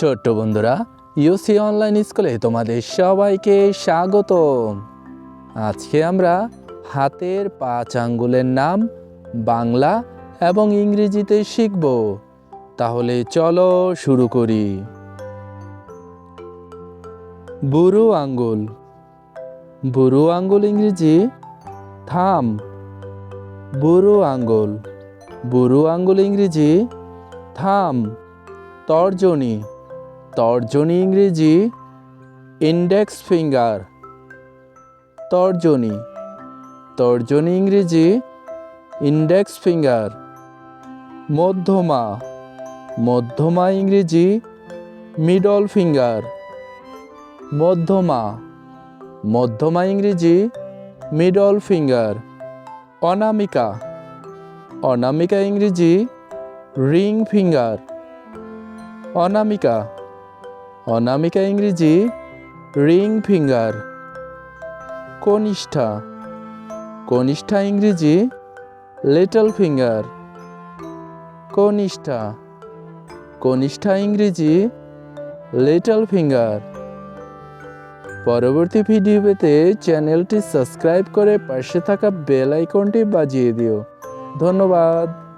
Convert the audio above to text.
ছোট্ট বন্ধুরা ইউসি অনলাইন স্কুলে তোমাদের সবাইকে স্বাগত আজকে আমরা হাতের পাঁচ আঙ্গুলের নাম, বাংলা এবং ইংরেজিতে শিখব। তাহলে চলো শুরু করি। বুড়ো আঙ্গুল। বুড়ো আঙ্গুল ইংরেজি, থাম। বুড়ো আঙ্গুল। বুড়ো আঙ্গুল ইংরেজি, থাম। তর্জনী। তর্জনী ইংরেজি ইন্ডেক্স ফিঙ্গার তর্জনী। তর্জনী ইংরেজি ইন্ডেক্স ফিঙ্গার মধ্যমা। মধ্যমা ইংরেজি মিডল ফিঙ্গার মধ্যমা। মধ্যমা ইংরেজি মিডল ফিঙ্গার অনামিকা। অনামিকা ইংরেজি রিং ফিঙ্গার অনামিকা। অনামিকা ইংরেজি, রিং ফিঙ্গার। কনিষ্ঠা। কনিষ্ঠা ইংরেজি, লিটল ফিঙ্গার। কনিষ্ঠা। কনিষ্ঠা ইংরেজি, লিটল ফিঙ্গার। পরবর্তী ভিডিও পেতে চ্যানেলটি সাবস্ক্রাইব করে পাশে থাকা বেল আইকনটি বাজিয়ে দিও। ধন্যবাদ।